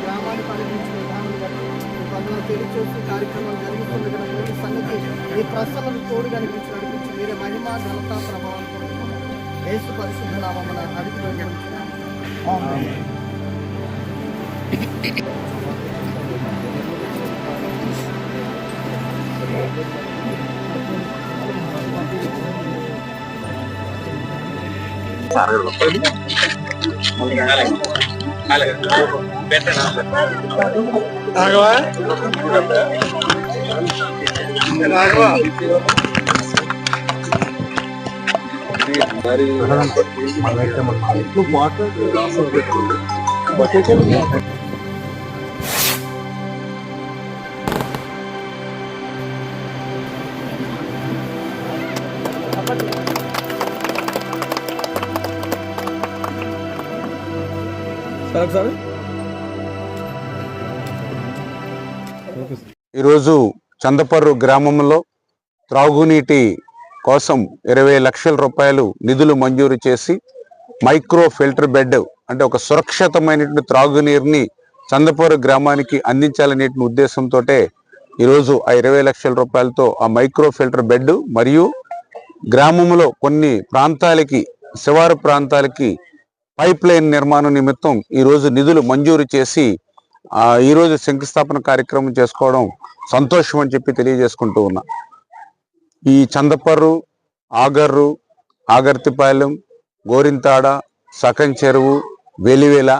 గ్రామాన్ని పాలించిన విధానం బట్టి కార్యక్రమాలు జరుగుతుండగా సంగతి ఈ ప్రశ్నలకు తోడు కనిపించి నడిపించి మీరే మహిమ ఘనత ప్రభావం యేసు పరిశుద్ధ నామమున అడిగి వేడుకుంటున్నాము. ఈరోజు చందపర్రు గ్రామంలో త్రాగునీటి కోసం ఇరవై లక్షల రూపాయలు నిధులు మంజూరు చేసి మైక్రో ఫిల్టర్ బెడ్ అంటే ఒక సురక్షితమైనటువంటి త్రాగునీరుని చందపూర్ గ్రామానికి అందించాలనేటువంటి ఉద్దేశంతో ఈరోజు ఆ ఇరవై లక్షల రూపాయలతో ఆ మైక్రో ఫిల్టర్ బెడ్ మరియు గ్రామంలో కొన్ని ప్రాంతాలకి శివారు ప్రాంతాలకి పైప్ లైన్ నిర్మాణం నిమిత్తం ఈరోజు నిధులు మంజూరు చేసి ఈరోజు శంకుస్థాపన కార్యక్రమం చేసుకోవడం సంతోషం అని చెప్పి తెలియజేసుకుంటూ ఉన్నా. ఈ చందపర్రు ఆగర్రు ఆగర్తిపాలెం గోరింతాడ సకం చెరువు వెలివేల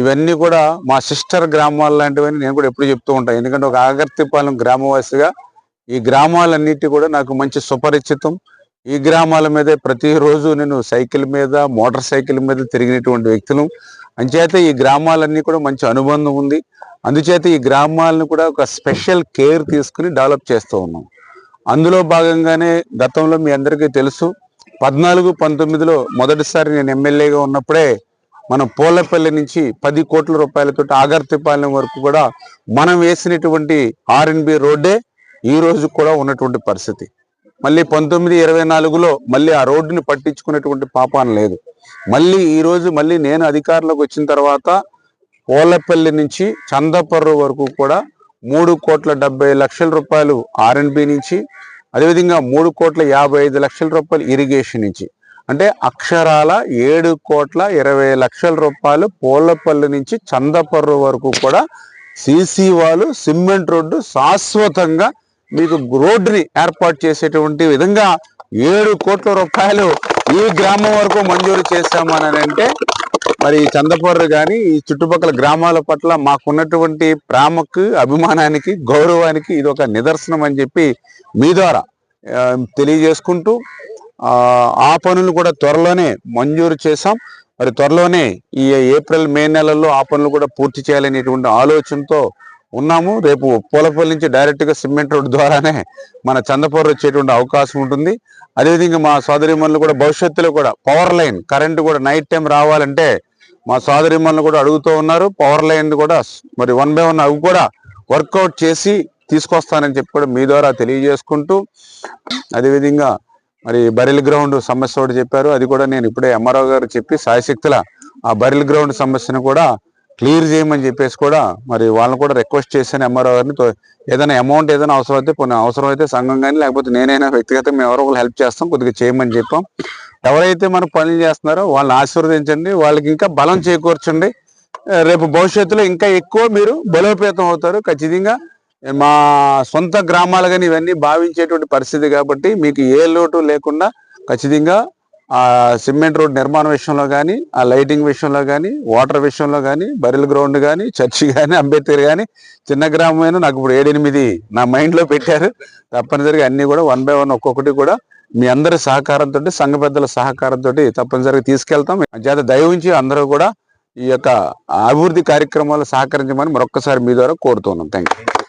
ఇవన్నీ కూడా మా సిస్టర్ గ్రామాలు లాంటివని నేను కూడా ఎప్పుడు చెప్తూ ఉంటాను ఎందుకంటే ఒక ఆగర్తిపాలెం గ్రామవాసిగా ఈ గ్రామాలన్నిటి కూడా నాకు మంచి సుపరిచితం. ఈ గ్రామాల మీదే ప్రతిరోజు నేను సైకిల్ మీద మోటార్ సైకిల్ మీద తిరిగినటువంటి వ్యక్తులు. అంచేత ఈ గ్రామాలన్నీ కూడా మంచి అనుబంధం ఉంది. అందుచేత ఈ గ్రామాలను కూడా ఒక స్పెషల్ కేర్ తీసుకుని డెవలప్ చేస్తూ ఉన్నాం. అందులో భాగంగానే గతంలో మీ అందరికీ తెలుసు పద్నాలుగు పంతొమ్మిదిలో మొదటిసారి నేను ఎమ్మెల్యేగా ఉన్నప్పుడే మనం పోలపల్లి నుంచి పది కోట్ల రూపాయలతో ఆగర్తిపాలెం వరకు కూడా మనం వేసినటువంటి ఆర్ఎన్బి రోడ్డే ఈ రోజు కూడా ఉన్నటువంటి పరిస్థితి. మళ్ళీ పంతొమ్మిది ఇరవై నాలుగులో మళ్ళీ ఆ రోడ్డుని పట్టించుకునేటువంటి పాపాన లేదు. మళ్ళీ ఈరోజు మళ్ళీ నేను అధికారంలోకి వచ్చిన తర్వాత పోలపల్లి నుంచి చందపర్రు వరకు కూడా మూడు కోట్ల డెబ్బై లక్షల రూపాయలు ఆర్ఎన్బి నుంచి అదేవిధంగా మూడు కోట్ల యాభై ఐదు లక్షల రూపాయలు ఇరిగేషన్ నుంచి. అంటే అక్షరాల ఏడు కోట్ల ఇరవై లక్షల రూపాయలు పోలపల్లి నుంచి చందపర్రు వరకు కూడా సీసీ వాళ్ళు సిమెంట్ రోడ్డు శాశ్వతంగా మీకు రోడ్డుని ఏర్పాటు చేసేటువంటి విధంగా ఏడు కోట్ల రూపాయలు ఈ గ్రామం వరకు మంజూరు చేశామని అంటే మరి ఈ చందపర్రు కానీ ఈ చుట్టుపక్కల గ్రామాల పట్ల మాకున్నటువంటి ప్రేమకు అభిమానానికి గౌరవానికి ఇది ఒక నిదర్శనం అని చెప్పి మీ ద్వారా తెలియజేసుకుంటూ ఆ, ఆ పనులు కూడా త్వరలోనే మంజూరు చేశాం. మరి త్వరలోనే ఈ ఏప్రిల్ మే నెలల్లో ఆ పనులు కూడా పూర్తి చేయాలనేటువంటి ఆలోచనతో ఉన్నాము. రేపు పూలపల్లి నుంచి డైరెక్ట్గా సిమెంట్ రోడ్ ద్వారానే మన చందపూర్ వచ్చేటువంటి అవకాశం ఉంటుంది. అదేవిధంగా మా సోదరిమణులు కూడా భవిష్యత్తులో కూడా పవర్ లైన్ కరెంట్ కూడా నైట్ టైం రావాలంటే మా సోదరిమణులు కూడా అడుగుతూ ఉన్నారు. పవర్ లైన్ కూడా మరి వన్ బై వన్ అవి కూడా వర్కౌట్ చేసి తీసుకొస్తానని చెప్పి కూడా మీ ద్వారా తెలియజేసుకుంటూ అదేవిధంగా మరి బరిల్ గ్రౌండ్ సమస్య ఒకటి చెప్పారు. అది కూడా నేను ఇప్పుడే ఎంఆర్ఓ గారు చెప్పి సాయశక్తుల ఆ బరిల్ గ్రౌండ్ సమస్యను కూడా క్లియర్ చేయమని చెప్పేసి కూడా మరి వాళ్ళని కూడా రిక్వెస్ట్ చేశాను ఎంఆర్ఓ గారిని. ఏదైనా అమౌంట్ ఏదైనా అవసరం అయితే కొన్ని అవసరం అయితే సంఘం కానీ లేకపోతే నేనైనా వ్యక్తిగతంగా మేము ఎవరో ఒకరు హెల్ప్ చేస్తాం కొద్దిగా చేయమని చెప్పాం. ఎవరైతే మనకు పనులు చేస్తున్నారో వాళ్ళని ఆశీర్వదించండి వాళ్ళకి ఇంకా బలం చేకూర్చండి. రేపు భవిష్యత్తులో ఇంకా ఎక్కువ మీరు బలోపేతం అవుతారు. ఖచ్చితంగా మా సొంత గ్రామాలు కానీ ఇవన్నీ భావించేటువంటి పరిస్థితి కాబట్టి మీకు ఏ లోటు లేకుండా ఖచ్చితంగా ఆ సిమెంట్ రోడ్ నిర్మాణ విషయంలో కానీ ఆ లైటింగ్ విషయంలో కానీ వాటర్ విషయంలో కానీ బరిల్ గ్రౌండ్ కానీ చర్చి కానీ అంబేద్కర్ కానీ చిన్న గ్రామమైన నాకు ఇప్పుడు ఏడెనిమిది నా మైండ్లో పెట్టారు. తప్పనిసరిగా అన్నీ కూడా వన్ బై వన్ ఒక్కొక్కటి కూడా మీ అందరి సహకారంతో సంఘ పెద్దల సహకారంతో తప్పనిసరిగా తీసుకెళ్తాం. చేత దయవుంచి అందరూ కూడా ఈ యొక్క అభివృద్ధి కార్యక్రమాలు సహకరించమని మరొక్కసారి మీ ద్వారా కోరుతున్నాం. Thank you